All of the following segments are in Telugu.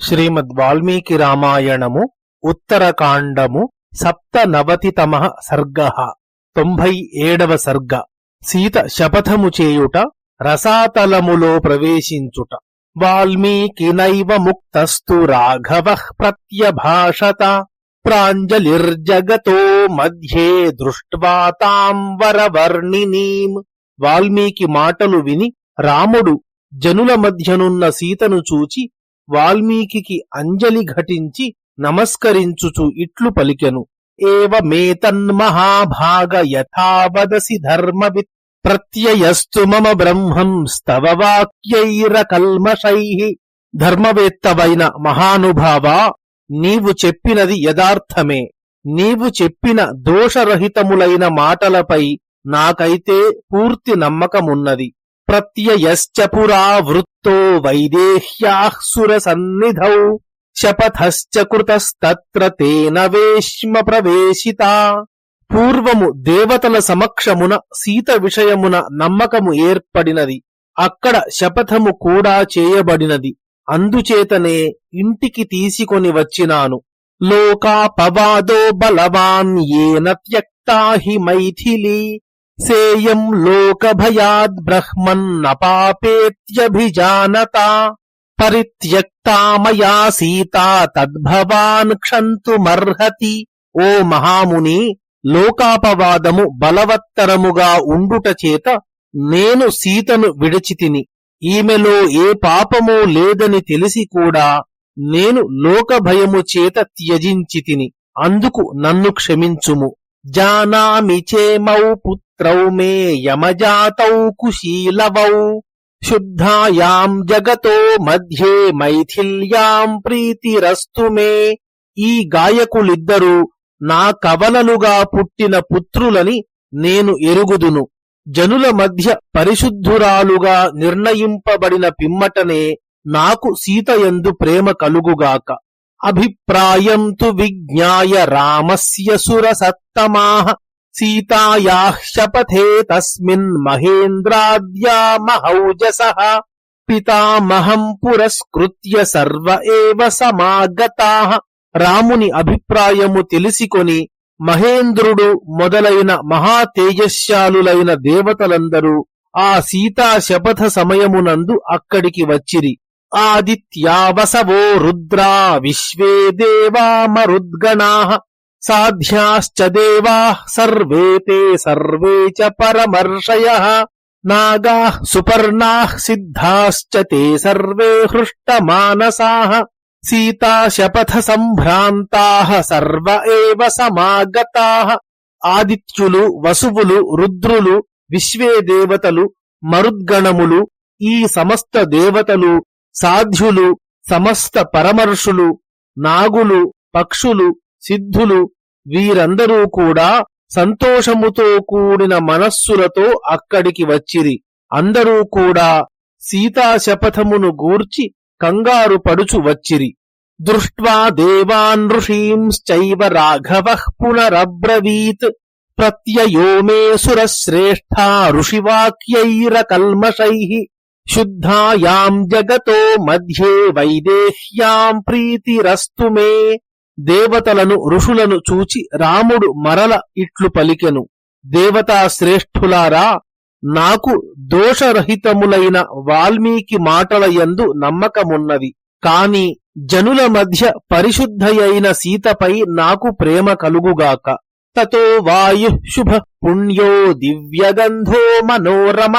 శ్రీమద్ వాల్మీకి రామాయణము ఉత్తరకాండము సప్తనవతితమ సర్గ. తొంభై ఏడవ సర్గ. సీత శపథము చేయుట రసాతలములో ప్రవేశించుట. వాల్మీకి నైవ ముక్తస్తు రాఘవ ప్రత్యభాషత ప్రాంజలిర్జగతో మధ్యే దృష్ట్వా తాం వరవర్ణినీం. వాల్మీకి మాటలు విని రాముడు జనుల మధ్యనున్న సీతను చూచి వాల్మీకి అంజలి ఘటించి నమస్కరించుచు ఇట్లు పలికెను. ఏవమేతన్మహాభాగ యథావదసి ధర్మవిత్ ప్రత్యయస్తు మమ బ్రహ్మం స్తవ వాక్యైరకల్మషై ధర్మవేత్తవైన మహానుభావా నీవు చెప్పినది యథార్థమే. నీవు చెప్పిన దోషరహితములైన మాటలపై నాకైతే పూర్తి నమ్మకమున్నది. ప్రత్యయశ్చ పురా వృత్తో వైదేహ్యాః సురసన్నిధౌ శపథశ్చ కృతస్తత్ర తేన వేష్మ ప్రవేశిత పూర్వము దేవతల సమక్షమున సీత విషయమున నమ్మకము ఏర్పడినది। అక్కడ శపథము కూడా చేయబడినది। అందుచేతనే ఇంటికి తీసుకొని వచ్చినాను। లోకాపవాదో బలవాన్ ఏన త్యక్తా హి మైథిలీ। సేయం లోకభయాద్ బ్రహ్మన్నపాపేత్యభిజానత పరిత్యక్తా మయా సీతా తద్భవాన్ క్షంతుమర్హతి ఓ మహాముని లోకాపవాదము బలవత్తరముగా ఉండుట చేత నేను సీతను విడిచితిని. ఈమెలో ఏ పాపమూ లేదని తెలిసి కూడా నేను లోకభయము చేత త్యజించితిని. అందుకు నన్ను క్షమించుము. జానామి చేమౌ త్రౌ మే యమజాతౌ కుశీలవౌ శుద్ధాయాం జగతో మధ్యే మైథిల్యాం ప్రీతిరస్తు మే ఈ గాయకులిద్దరూ నా కవలలుగా పుట్టిన పుత్రులని నేను ఎరుగుదును। జనుల మధ్య పరిశుద్ధురాలుగా నిర్ణయింపబడిన పిమ్మటనే నాకు సీతయందు ప్రేమ కలుగుగాక। అభిప్రాయం తు విజ్ఞాయ రామస్య సురసత్తమాహ। సీతాయాః శపథే తస్మిన్ మహేంద్రాద్యా మహౌజస పితామహం పురస్కృత్య సర్వ ఏవ సమాగతా రాముని అభిప్రాయము తెలిసికొని మహేంద్రుడు మొదలైన మహాతేజశ్యాలులైన దేవతలందరూ ఆ సీతా శపథ సమయమునందు అక్కడికి వచ్చిరి. ఆదిత్యావసవో రుద్రా విశ్వే దేవా మరుద్గణా సాధ్యాశ్చ దేవా సర్వే తే సర్వే చ పరమర్షయ నాగా సుపర్ణా సిద్ధాశ్చ తే సర్వే హృష్టమానసా సీతా శపథ సంభ్రాంతా సర్వ ఏవ ఆదిత్యులు వసువులు రుద్రులు విశ్వే దేవతలు మరుద్గణములు ఈ సమస్త దేవతలు సాధ్యులు సమస్త పరమర్షులు నాగులు పక్షులు సిద్ధులు వీరందరూ కూడా సంతోషముతో కూడిన మనస్సులతో అక్కడికి వచ్చిరి. అందరూ కూడా సీతా శపథమును గూర్చి కంగారు పడుచు వచ్చిరి. దృష్ట్వా దేవాన్షీంశ్చైవ రాఘవ పునరబ్రవీత్. ప్రత్యయో మే సురశ్రేష్ఠా ఋషివాక్యైరకల్మషై. శుద్ధాయాం జగతో మధ్యే వైదేహ్యాం ప్రీతిరస్తు మే. దేవతలను ఋషులను చూచి రాముడు మరల ఇట్లు పలికెను. దేవతా శ్రేష్ఠులారా నాకు దోషరహితములైన వాల్మీకి మాటల యందు నమ్మకమున్నది కాని జనుల మధ్య పరిశుద్ధయైన సీతపై నాకు ప్రేమ కలుగుగాక. తతో వాయు శుభ పుణ్యో దివ్యగంధో మనోరమ.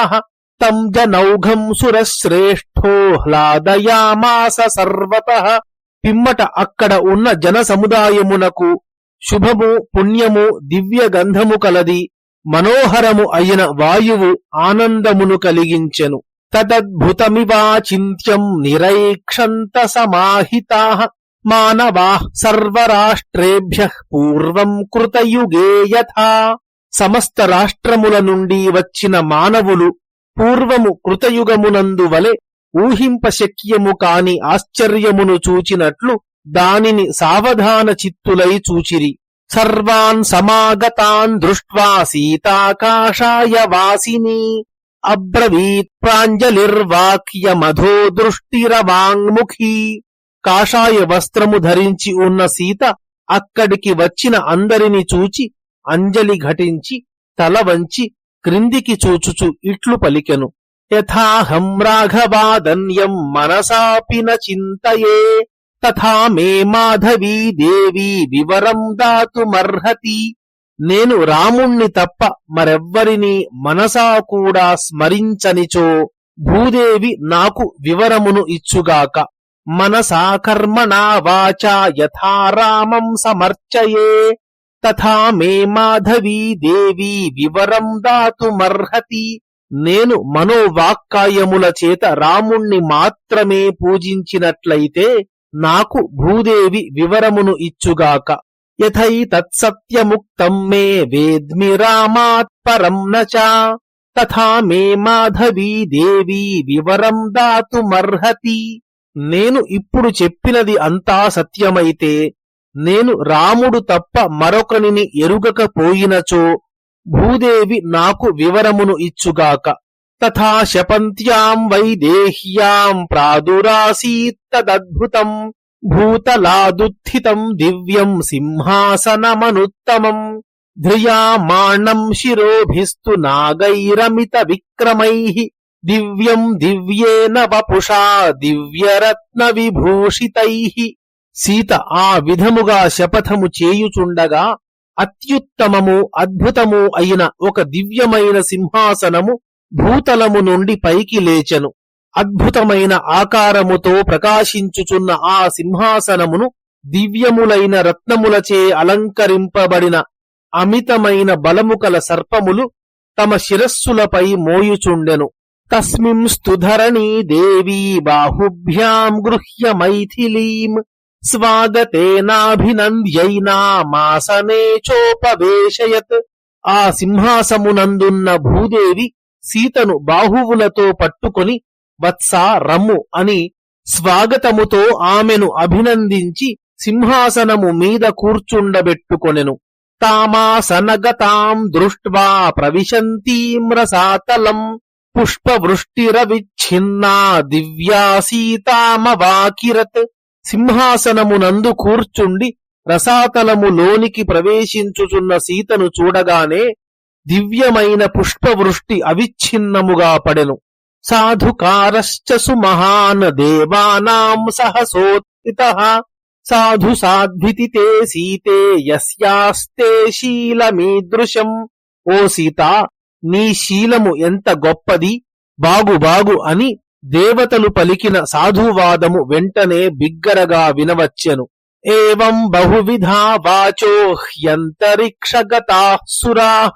తం జనౌఘం సురశ్రేష్ఠో హ్లాదయామాస సర్వత. పిమ్మట అక్కడ ఉన్న జన సముదాయమునకు శుభము పుణ్యము దివ్య గంధము కలది మనోహరము అయిన వాయువు ఆనందమును కలిగించెను. తదద్భుతమివాచింత్యం నిరైక్షంత సమాహితా మానవా సర్వరాష్ట్రేభ్య పూర్వం కృతయుగే యథా. సమస్త రాష్ట్రముల నుండి వచ్చిన మానవులు పూర్వము కృతయుగమునందు వలె ఊహింపశక్యము కాని ఆశ్చర్యమును చూచినట్లు దానిని సావధాన చిత్తులై చూచిరి. సర్వాన్ సమాగతాన్ దృష్ట్వా సీతాకాశాయ వాసిని. అబ్రవీత్ ప్రాంజలిర్వాక్యమధో దృష్టిరవాంగ్ముఖీ. కాషాయ వస్త్రము ధరించి ఉన్న సీత అక్కడికి వచ్చిన అందరిని చూచి అంజలి ఘటించి తల వంచి క్రిందికి చూచుచు ఇట్లు పలికెను. యథాహం రాఘవాదన్యం మనసాపి చింతయే. తథా మే మాధవీ దేవి వివరం దాతుమర్హతి. నేను రాముణ్ణి తప్ప మరెవ్వరిని మనసా కూడా స్మరించనిచో. భూదేవి నాకు వివరమును ఇచ్చుగాక. మనసా కర్మణా వాచా యథా రామం సమర్చయే. తథా మే మాధవీ దేవి వివరం దాతుమర్హతి. నేను మనోవాక్కాయముల చేత రాముణ్ణి మాత్రమే పూజించినట్లయితే నాకు భూదేవి వివరమును ఇచ్చుగాక. యథై తత్సత్యముక్తం మే వేద్మి రామాత్పరం నచ. తథా మే మాధవీ దేవి వివరం దాతుమర్హతి. నేను ఇప్పుడు చెప్పినది అంతా సత్యమైతే నేను రాముడు తప్ప మరొకనిని ఎరుగకపోయినచో భూదేవి నాకు వివరమును ఇచ్చుగాక. తథా శపంత్యాం వైదేహ్యాం ప్రాదురాసీత్తదద్భుతం భూతలాదుత్థితం దివ్యం సింహాసనమనుత్తమం. ధ్రియామాణం శిరోభిస్తు నాగైరమిత విక్రమై. దివ్యం దివ్యేన వపుషా దివ్యరత్న విభూషితై. సీత ఆ విధముగా శపథము చేయుచుండగా అత్యుత్తమము అద్భుతము అయిన ఒక దివ్యమైన సింహాసనము భూతలము నుండి పైకి లేచెను. అద్భుతమైన ఆకారముతో ప్రకాశించుచున్న ఆ సింహాసనమును దివ్యములైన రత్నములచే అలంకరింపబడిన అమితమైన బలము కల సర్పములు తమ శిరస్సులపై మోయుచుండెను. తస్మింస్తు ధరణీ దేవీ బాహుభ్యాం గృహ్య మైథిలీం స్వాగతేనాభినంద్యైనామాసనే చోపవేశయత్. ఆ సింహాసమునందున్న భూదేవి సీతను బాహువులతో పట్టుకొని వత్సా రమ్ము అని స్వాగతముతో ఆమెను అభినందించి సింహాసనము మీద కూర్చుండబెట్టుకొనెను. తామాసనగతాం దృష్ట్వా ప్రవిశంతీం రసాతలం. పుష్పవృష్టిరవిచ్ఛిన్నా దివ్యా సీతామవాకిరత్. సింహాసనమునందు కూర్చుండి రసాతలము లోనికి ప్రవేశించుచున్న సీతను చూడగానే దివ్యమైన పుష్పవృష్టి అవిచ్ఛిన్నముగా పడెను. సాధుకారశ్చసు మహాన్ దేవానాం సహసోత్థిత సాధు సాధ్వితి తే సీతే యస్యాస్తే శీలమీదృశం. ఓ సీత నీ శీలము ఎంత గొప్పది బాగు బాగు అని దేవతలు పలికిన సాధువాదము వెంటనే బిగ్గరగా వినవచ్చెను. ఏవం బహువిధా వాచో హ్యంతరిక్షగతా సురాః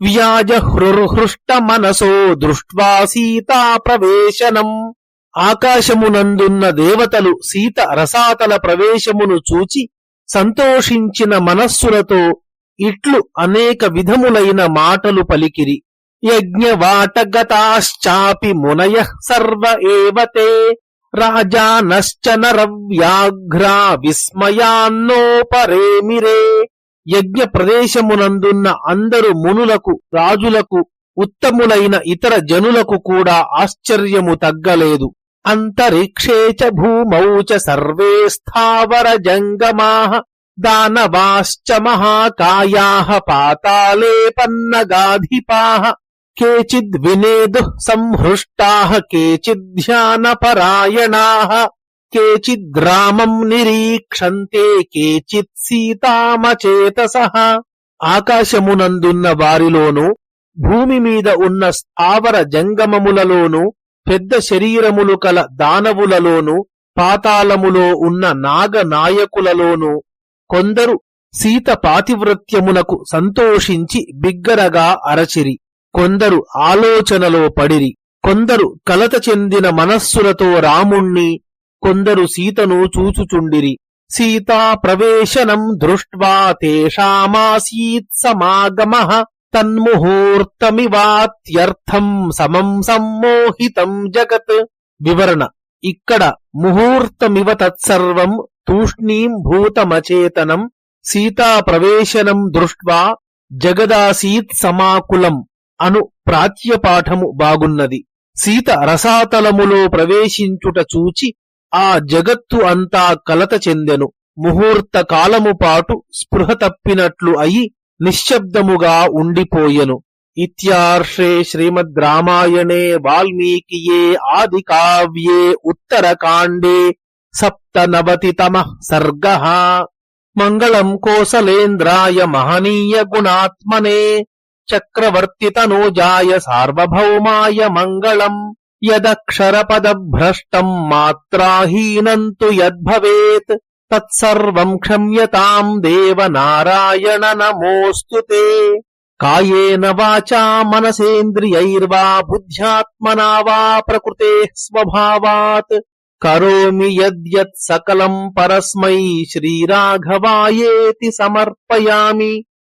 వ్యాజహృర్హృష్ట మనసో దృష్ట్వా సీతా ప్రవేశనం. ఆకాశమునందున్న దేవతలు సీత రసాతల ప్రవేశమును చూచి సంతోషించిన మనస్సులతో ఇట్లు అనేక విధములైన మాటలు పలికిరి. యజ్ఞవాటగతాశ్చాపి మునయ సర్వ ఏవతే రాజానశ్చ నరవ్యాఘ్రా విస్మయాన్నోపరేమిరే. యజ్ఞ ప్రదేశమునందున్న అందరు మునులకు రాజులకు ఉత్తములైన ఇతర జనులకు కూడా ఆశ్చర్యము తగ్గలేదు. అంతరిక్షే చ భూమౌ చ సర్వే స్థావర జంగమా దానవాశ్చ మహాకాయా పాతాళే పన్నగాధిపా కేచిద్ వినేదు సంహృష్టా కేచిధ్యానపరాయణా కేచిద్రామం నిరీక్షంతే కేచిత్ సీతామచేతస ఆకాశమునందున్న వారిలోను భూమి మీద ఉన్న స్థావర జంగమములలోను పెద్ద శరీరములు కల దానవులలోను పాతాళములో ఉన్న నాగనాయకులలోనూ కొందరు సీత పాతివ్రత్యమునకు సంతోషించి బిగ్గరగా అరచిరి. కొందరు ఆలోచనలో పడిరి. కొందరు కలత చెందిన మనస్సులతో రాముణ్ణి కొందరు సీతను చూచుచుండిరి. సీతా ప్రవేశనం దృష్ట్వా తేషామాసీత్ సమాగమ తన్ముహూర్తమివాత్యర్థం సమం సమ్మోహితం జగత్. వివరణ. ఇక్కడ ముహూర్తమివ తత్సర్వం తూష్ణీం భూతమచేతనం. సీతా ప్రవేశనం దృష్ట్వా జగదాసీత్ సమాకులం. అను ప్రాచ్యపాఠము బాగున్నది. సీత రసాతలములో ప్రవేశించుట చూచి ఆ జగత్తు అంతా కలత చెందెను. ముహూర్త కాలము పాటు స్పృహ తప్పినట్లు అయి నిశ్శబ్దముగా ఉండిపోయెను. ఇత్యార్షే శ్రీమద్ రామాయణే వాల్మీకియే ఆది కావ్యే ఉత్తరకాండే సప్తనవతితమ సర్గ. మంగళం కోసలేంద్రాయ మహనీయ గుణాత్మనే चक्रवर्तितनोजाय सार्वभौमाय मङ्गलम् यदक्षरपदभ्रष्टम् मात्राहीनम् तु यद्भवेत् तत्सर्वम् क्षम्यताम् देव नारायण नमोऽस्तु ते कायेन वाचा मनसेन्द्रियैर्वा बुद्ध्यात्मना वा प्रकृतेः स्वभावात् करोमि यद्यत् सकलम् परस्मै श्रीराघवायेति समर्पयामि